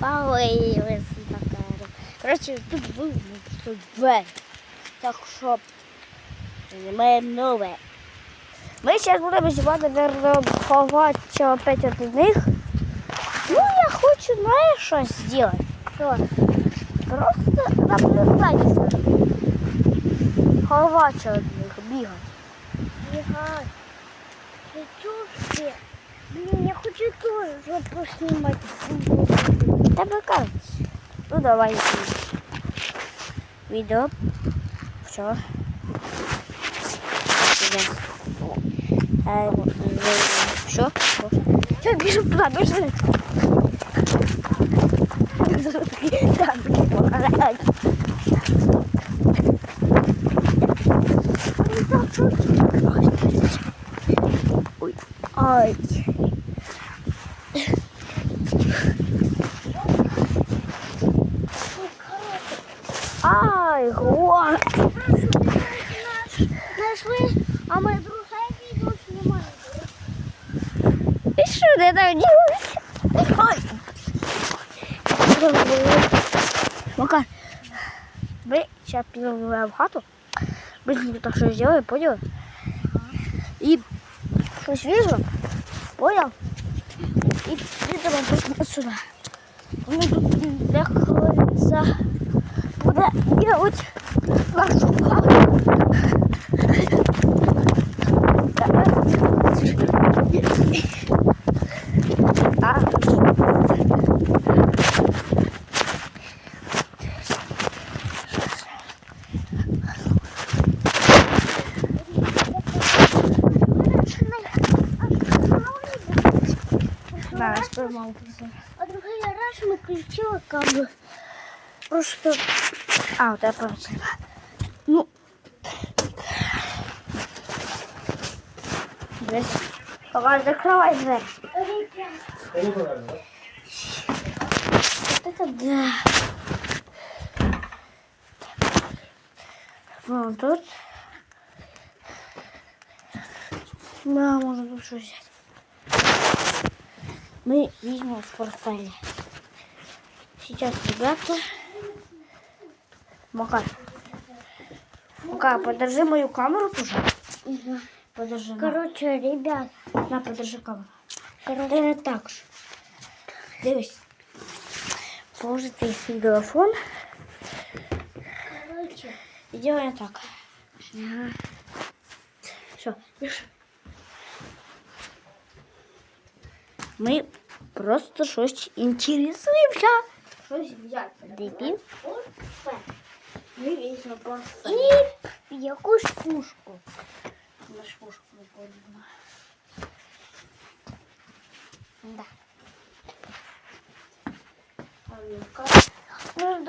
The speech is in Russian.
Палили покажу. Коротше, тут був тут двері. Так що знімаємо нове. Ми зараз будемо знімати, наверное, ховати опять от них. Ну, я хочу, знаєш, що зробити? Що? Просто наблюдати. Ховати від них, бігати. Бігати. Ти чувствуєш? Блін, я хочу теж поснімати. Тебе кажуть. Ну давай. Відео. Все. Все. Все, біжу туди, біжу. Так, покарать. Ой. Ай. Ай, гон. Нашли, а ми друге відео знімаємо. І що ти там делаешь? Ой. Макар, мы сейчас пойдем в хату. Быстренько так что сделаем, понял? И что вижу, понял? И ты давай вот сюда. Мы тут для колеса буде делать. А, да, я споймал. А другий раз ми включили камеру. Просто... А, вот я просто... Ну... Здесь. Давай, закрывай дверь. Вот это да. Вон тут. Да, можно что взять. Мы видим в портфеле. Сейчас, ребята. Макар. Макар, подержи мою камеру тоже. Подержи. на. Коротше, ребят, На, подержи камеру. коротше, Ти не так ж. Дивись. Положите свій телефон коротше, і делаем так. Все, пиши. Ми просто щось інтересуємося. Щось взяти. Дебіл. Ми візьмемо просто. і якусь пушку. На шпушку виходимо. Да. А, Вілка. Ну,